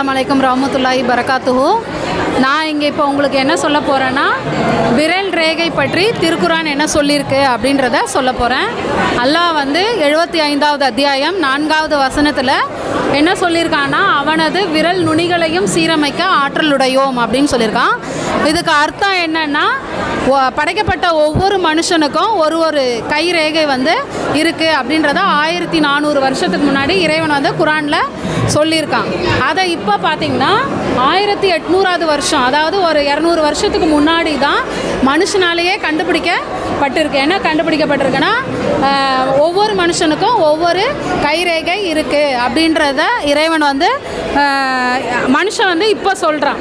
அஸ்ஸலாமு அலைக்கும் ரஹமத்துல்லாஹி பரகாத்துஹு. நான் இங்கே இப்போ உங்களுக்கு என்ன சொல்ல போகிறேன்னா விரல் ரேகை பற்றி திருக்குறான் என்ன சொல்லியிருக்கு அப்படின்றத சொல்ல போகிறேன் அல்லாஹ் வந்து எழுபத்தி ஐந்தாவது அத்தியாயம் நான்காவது வசனத்தில் என்ன சொல்லியிருக்கான்னா அவனது விரல் நுனிகளையும் சீரமைக்க ஆற்றலுடையோம் அப்படின்னு சொல்லியிருக்கான் இதுக்கு அர்த்தம் என்னன்னா படைக்கப்பட்ட ஒவ்வொரு மனுஷனுக்கும் ஒரு ஒரு கைரேகை வந்து இருக்குது அப்படின்றத ஆயிரத்தி நானூறு வருஷத்துக்கு முன்னாடி இறைவன் வந்து குரானில் சொல்லியிருக்கான் அதை இப்போ பார்த்தீங்கன்னா ஆயிரத்தி எட்நூறாவது வருஷம் அதாவது ஒரு இரநூறு வருஷத்துக்கு முன்னாடி தான் மனுஷனாலேயே கண்டுபிடிக்கப்பட்டிருக்கு. என்ன கண்டுபிடிக்கப்பட்டிருக்குன்னா ஒவ்வொரு மனுஷனுக்கும் ஒவ்வொரு கைரேகை இருக்குது அப்படின்றத இறைவன் வந்து மனுஷன் வந்து இப்போ சொல்கிறான்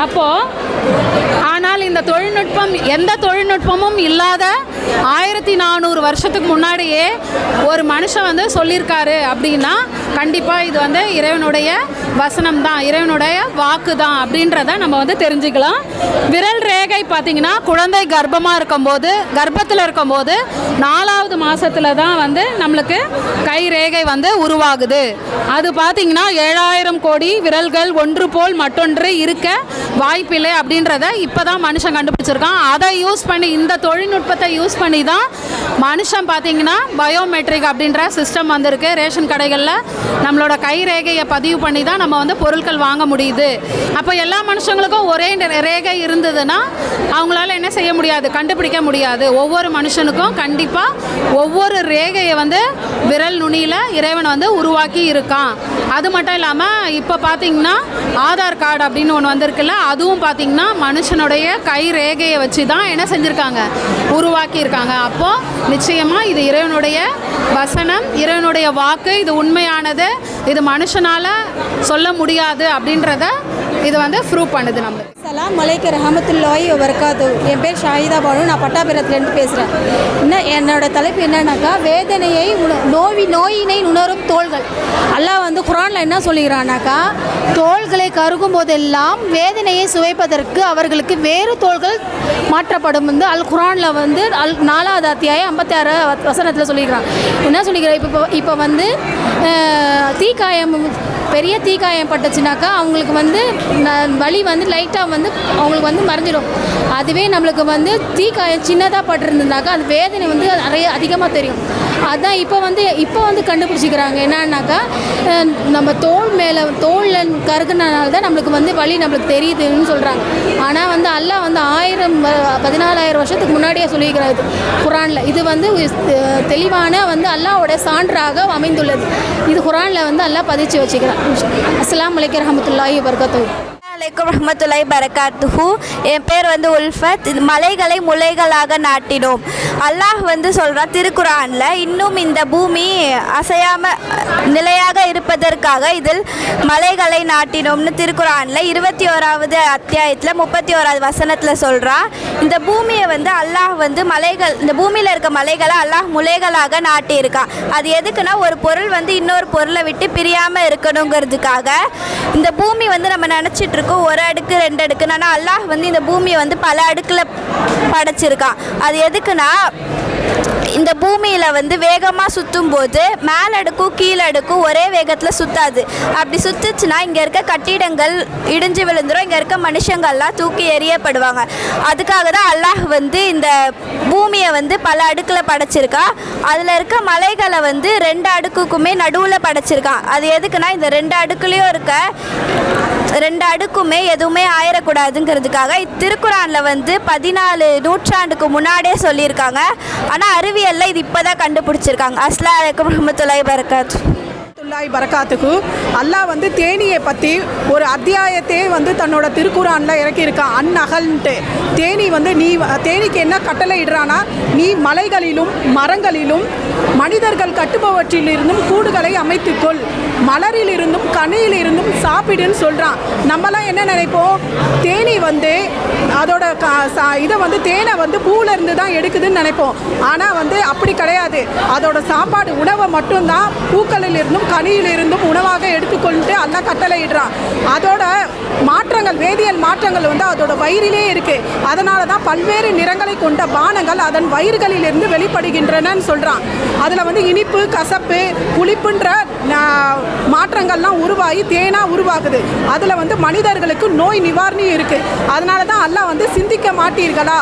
அப்போது ஆனால் இந்த தொழில்நுட்பம் எந்த தொழில்நுட்பமும் இல்லாத ஆயிரத்தி நானூறு வருஷத்துக்கு முன்னாடியே ஒரு மனுஷன் வந்து சொல்லியிருக்காரு அப்படின்னா கண்டிப்பாக இது வந்து இறைவனுடைய வசனம் தான் இறைவனுடைய வாக்கு தான் அப்படின்றத நம்ம வந்து தெரிஞ்சுக்கலாம். விரல் ரேகை பார்த்தீங்கன்னா குழந்தை கர்ப்பமாக இருக்கும்போது கர்ப்பத்தில் இருக்கும்போது நாலாவது மாதத்தில் தான் வந்து நம்மளுக்கு கை ரேகை வந்து உருவாகுது. அது பார்த்தீங்கன்னா ஏழாயிரம் கோடி விரல்கள் ஒன்று போல் மற்றொன்று இருக்க வாய்ப்பில்லை அப்படின்றத இப்போ தான் மனுஷன் கண்டுபிடிச்சிருக்கான். அதை யூஸ் பண்ணி இந்த தொழில்நுட்பத்தை யூஸ் பண்ணி தான் மனுஷன் பார்த்தீங்கன்னா பயோமெட்ரிக் அப்படின்ற சிஸ்டம் வந்திருக்கு. ரேஷன் கடைகளில் நம்மளோட கை ரேகையை பதிவு பண்ணி தான் நம்ம வந்து பொருட்கள் வாங்க முடியுது. அப்போ எல்லா மனுஷங்களுக்கும் ஒரே ரேகை இருந்ததுன்னா அவங்களால என்ன செய்ய முடியாது? கண்டுபிடிக்க முடியாது. ஒவ்வொரு மனுஷனுக்கும் கண்டிப்பாக ஒவ்வொரு ரேகையை வந்து விரல் நுனியில் இறைவன் வந்து உருவாக்கி இருக்கான். அது மட்டும் இல்லாமல் இப்போ பார்த்தீங்கன்னா ஆதார் கார்டு அப்படின்னு ஒன்று வந்திருக்குல்ல அதுவும் பார்த்தீங்கன்னா மனுஷனுடைய கை ரேகையை வச்சு தான் என்ன செஞ்சுருக்காங்க? உருவாக்கி இருக்காங்க. அப்போது நிச்சயமாக இது இறைவனுடைய வசனம் இறைவனுடைய வாக்கு இது உண்மையானது. இது மனுஷனால் சொல்ல முடியாது அப்படின்றத இது வந்து ப்ரூவ் பண்ணுது நம்ம சலாம் மலைக்கு ரஹமத்துல்லாஹி வபரகாத்து. என் பேர் ஷாஹிதா பானு. நான் பட்டாபிரத்துலேருந்து பேசுகிறேன் என்ன என்னோட தலைப்பு என்னன்னாக்கா வேதனையை உண நோவி நோயினை உணரும் தோள்கள். அல்லாஹ் வந்து குரானில் என்ன சொல்லுகிறானாக்கா தோள்களை கருகும் போதெல்லாம் வேதனையை சுவைப்பதற்கு அவர்களுக்கு வேறு தோள்கள் மாற்றப்படும் வந்து அல் குரானில் வந்து அல் நாலாவது அத்தியாயம் ஐம்பத்தி ஆறு வசனத்தில் சொல்லிக்கிறான் என்ன சொல்லிக்கிறேன் இப்போ இப்போ வந்து தீக்காயம் பெரிய தீக்காயம் பட்டுச்சுனாக்கா அவங்களுக்கு வந்து ந- வலி வந்து லைட்டாக வந்து அவங்களுக்கு வந்து மறைஞ்சிடும். அதுவே நம்மளுக்கு வந்து தீக்காயம் சின்னதாக பட்டிருந்ததுனாக்கா அது வேதனை வந்து நிறைய அதிகமாக தெரியும். அதான் இப்போ வந்து இப்போ வந்து கண்டுபிடிச்சிக்கிறாங்க. என்னன்னாக்கா நம்ம தோல் மேலே தோலில் கருகுனனால தான் நம்மளுக்கு வந்து வழி நம்மளுக்கு தெரியுதுன்னு சொல்கிறாங்க ஆனால் வந்து அல்லாஹ் வந்து ஆயிரம் பதினாலாயிரம் வருஷத்துக்கு முன்னாடியே சொல்லியிருக்கிறது குரானில் இது வந்து தெளிவான வந்து அல்லாவோட சான்றாக அமைந்துள்ளது. இது குரானில் வந்து அல்லாஹ் பதிச்சு வச்சுக்கிறான். அஸ்லாம் அலைக்கும் ரஹமத்துல்லாஹி வபரகாத்துஹு. வலைக்கம் ரஹமத்துல்லாஹி பரகாத்துஹூ என் பேர் வந்து உல்ஃபத். இது மலைகளை முளைகளாக நாட்டினோம். அல்லாஹ் வந்து சொல்கிறான் திருக்குரானில் இன்னும் இந்த பூமி அசையாம நிலையாக இருப்பதற்காக இதில் மலைகளை நாட்டினோம்னு திருக்குறானில் இருபத்தி ஓராவது அத்தியாயத்தில் முப்பத்தி ஓராவது வசனத்தில் சொல்கிறான் இந்த பூமியை வந்து அல்லாஹ் வந்து மலைகள் இந்த பூமியில் இருக்க மலைகளை அல்லாஹ் முளைகளாக நாட்டியிருக்கான் அது எதுக்குன்னா ஒரு பொருள் வந்து இன்னொரு பொருளை விட்டு பிரியாமல் இருக்கணுங்கிறதுக்காக. இந்த பூமி வந்து நம்ம நினச்சிட்ருக்கோம் ஒரு அடுக்கு ரெண்டு அடுக்குன்னு. ஆனால் அல்லாஹ் வந்து இந்த பூமியை வந்து பல அடுக்கில் படைச்சிருக்கான் அது எதுக்குன்னா இந்த பூமியில் வந்து வேகமாக சுற்றும் போது மேலடுக்கும் கீழடுக்கும் ஒரே வேகத்தில் சுற்றாது அப்படி சுற்றுச்சுன்னா இங்கே இருக்க கட்டிடங்கள் இடிஞ்சு விழுந்துரும். இங்கே இருக்க மனுஷங்கள்லாம் தூக்கி எறியப்படுவாங்க. அதுக்காக தான் அல்லாஹ் வந்து இந்த பூமியை வந்து பல அடுக்கில் படைச்சிருக்கா. அதில் இருக்க மலைகளை வந்து ரெண்டு அடுக்குக்குமே நடுவில் படைச்சிருக்கான் அது எதுக்குன்னா இந்த ரெண்டு அடுக்குலேயும் இருக்க ரெண்டு அடுக்குமே எதுவுமே ஆயிடக்கூடாதுங்கிறதுக்காக திருக்குறானில் வந்து பதினாலு நூற்றாண்டுக்கு முன்னாடியே சொல்லியிருக்காங்க. ஆனால் அறிவியலில் இது இப்போ தான் கண்டுபிடிச்சிருக்காங்க. அஸ்லாம் வலைக்கம் ரஹமத்துல்லாஹி வரமத்துல்லாய் பரக்காத்துக்கு அல்லாஹ் வந்து தேனியை பற்றி ஒரு அத்தியாயத்தே வந்து தன்னோட திருக்குறானில் இறக்கியிருக்கான். அந்நகல்ன்ட்டு. தேனி வந்து நீ தேனிக்கு என்ன கட்டளை இடுறானா நீ மலைகளிலும் மரங்களிலும் மனிதர்கள் கட்டுபவற்றிலிருந்தும் கூடுகளை அமைத்துக்கொள் மலரிலிருந்தும் கனியிலிருந்தும் சாப்பிடுன்னு சொல்கிறான் நம்மலாம் என்ன நினைப்போம்? தேனி வந்து அதோட கா இதை வந்து தேனை வந்து பூவிலேருந்து தான் எடுக்குதுன்னு நினைப்போம். ஆனால் வந்து அப்படி கிடையாது. அதோட சாப்பாடு உணவை மட்டும்தான் பூக்களில் இருந்தும் கனியில் இருந்தும் உணவாக எடுத்துக்கொண்டு அல்ல கட்டளையிடுறான். அதோட மாற்றங்கள் வேதியியல் மாற்றங்கள் வந்து அதோட வயிறிலே இருக்கு. அதனால தான் பல்வேறு நிறங்களை கொண்ட பானங்கள் அதன் வயிறுகளிலிருந்து வெளிப்படுகின்றனன்னு சொல்கிறான் அதில் வந்து இனிப்பு கசப்பு புளிப்புன்ற மாற்றங்கள்லாம் உருவாகி தேனாக உருவாகுது. அதில் வந்து மனிதர்களுக்கு நோய் நிவாரணி இருக்குது அதனால தான் அல்லாஹ் வந்து சிந்திக்க மாட்டீர்களா?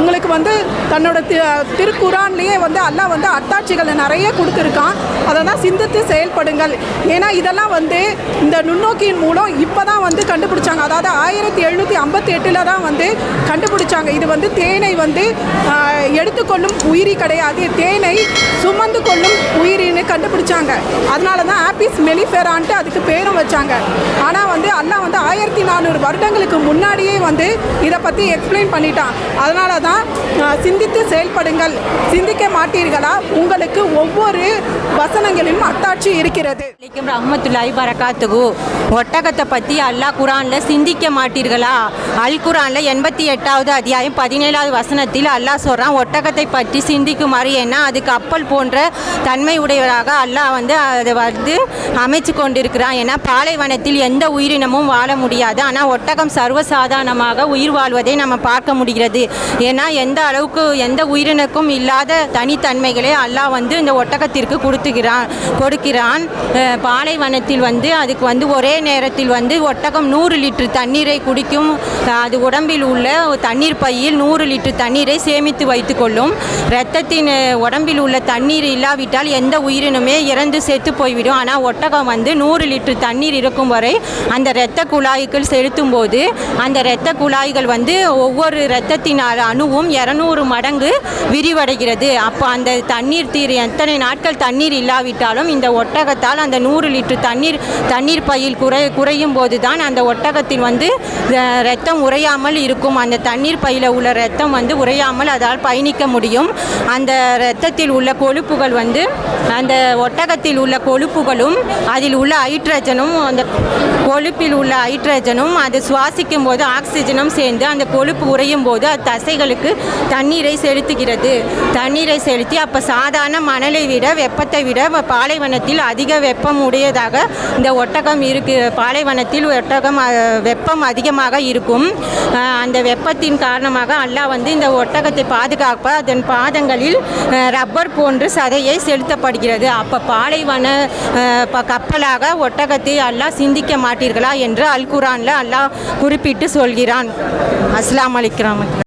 உங்களுக்கு வந்து தன்னோட தி திருக்குறான்லேயே வந்து அல்லாஹ் வந்து அத்தாட்சிகளை நிறைய கொடுத்துருக்கான். அதை தான் சிந்தித்து செயல்படுங்கள் ஏன்னா இதெல்லாம் வந்து இந்த நுண்ணோக்கியின் மூலம் இப்போ தான் வந்து கண்டுபிடிச்சாங்க. அதாவது ஆயிரத்தி எழுநூற்றி ஐம்பத்தி எட்டில் தான் வந்து கண்டுபிடிச்சாங்க. இது வந்து தேனை வந்து எடுத்துக்கொள்ளும் உயிரி கிடையாது. தேனை சுமந்து கொள்ளும் பிடிச்சாங்க அதனால தான் ஆப்பிஸ் மெலிஃபெரான்ட்டு அதுக்கு பேரும் வச்சாங்க. ஆனால் வந்து அல்லாஹ் வந்து ஆயிரத்தி நானூறு வருடங்களுக்கு முன்னாடியே வந்து இதை பற்றி எக்ஸ்பிளைன் பண்ணிட்டான். அதனால தான் சிந்தித்து செயல்படுங்கள். சிந்திக்க மாட்டீர்களா? உங்களுக்கு ஒவ்வொரு வசனங்களிலும் அத்தாட்சி இருக்கிறது. அலைக்கும் ரஹ்மத்துல்லாஹி பரகாத்துகு ஒட்டகத்தை பற்றி அல்லாஹ் குரானில் சிந்திக்க மாட்டீர்களா? அல் குரானில் எண்பத்தி எட்டாவது அத்தியாயம் பதினேழாவது வசனத்தில் அல்லாஹ் சொல்கிறான் ஒட்டகத்தை பற்றி சிந்திக்குமாறு. ஏன்னா அது கப்பல் போன்ற தன்மை உடையவராக அல்லாஹ் வந்து அதை வந்து அமைச்சு கொண்டிருக்கிறான் ஏன்னா பாலைவனத்தில் எந்த உயிரினமும் வாழ முடியாது. ஆனால் ஒட்டகம் சர்வசாதாரணமாக உயிர் வாழ்வதை நம்ம பார்க்க முடிகிறது. ஏன்னா எந்த அளவுக்கு எந்த உயிரினுக்கும் இல்லாத தனித்தன்மைகளை அல்லாஹ் வந்து இந்த ஒட்டகத்திற்கு கொடுத்துகிறான் கொடுக்கிறான். பாலைவனத்தில் வந்து அதுக்கு வந்து ஒரே நேரத்தில் வந்து ஒட்டகம் நூறு லிட்டர் தண்ணீரை குடிக்கும் அது உடம்பில் உள்ள தண்ணீர் பையில் நூறு லிட்டர் தண்ணீரை சேமித்து வைத்துக்கொள்ளும் இரத்தத்தின் உடம்பில் உள்ள தண்ணீர் இல்லாவிட்டால் எந்த உயிரினுமே இறந்து செத்து போய்விடும். ஆனால் ஒட்டகம் வந்து நூறு லிட்டர் தண்ணீர் இருக்கும் வரை அந்த இரத்த குழாய்கள் செலுத்தும் போது அந்த இரத்த குழாய்கள் வந்து ஒவ்வொரு இரத்தத்தின் அணுவும் இரநூறு மடங்கு விரிவடைகிறது. அப்போ அந்த தண்ணீர் தீர் எத்தனை நாட்கள் தண்ணீர் இல்லாவிட்டாலும் இந்த ஒட்டகத்தால் அந்த நூறு லிட்டர் தண்ணீர் தண்ணீர் பையில் குறை குறையும் போது தான் அந்த ஒட்டகத்தில் வந்து ரத்தம் இரத்தம் உறையாமல் இருக்கும். அந்த தண்ணீர் பையில் உள்ள ரத்தம் வந்து உறையாமல் அதால் பயணிக்க முடியும். அந்த இரத்தத்தில் உள்ள கொழுப்புகள் வந்து அந்த ஒட்ட ஒட்டகத்தில் உள்ள கொழுப்புகளும் அதில் உள்ள ஹைட்ரஜனும் அந்த கொழுப்பில் உள்ள ஹைட்ரஜனும் அது சுவாசிக்கும் போது ஆக்சிஜனும் சேர்ந்து அந்த கொழுப்பு உறையும் போது அது தசைகளுக்கு தண்ணீரை செலுத்துகிறது. தண்ணீரை செலுத்தி அப்போ சாதாரண மணலை விட வெப்பத்தை விட பாலைவனத்தில் அதிக வெப்பம் உடையதாக இந்த ஒட்டகம் இருக்கு. பாலைவனத்தில் ஒட்டகம் வெப்பம் அதிகமாக இருக்கும். அந்த வெப்பத்தின் காரணமாக அல்லாஹ் வந்து இந்த ஒட்டகத்தை பாதுகாப்ப அதன் பாதங்களில் ரப்பர் போன்று சதையை செலுத்தப்படுகிறது. அப்போ பாலைவன ப- கப்பலாக ஒட்டகத்தை அல்லாஹ் சிந்திக்க மாட்டீர்களா என்று அல் குரானில் அல்லாஹ் குறிப்பிட்டு சொல்கிறான். அஸ்லாம் அலிக்ராமத்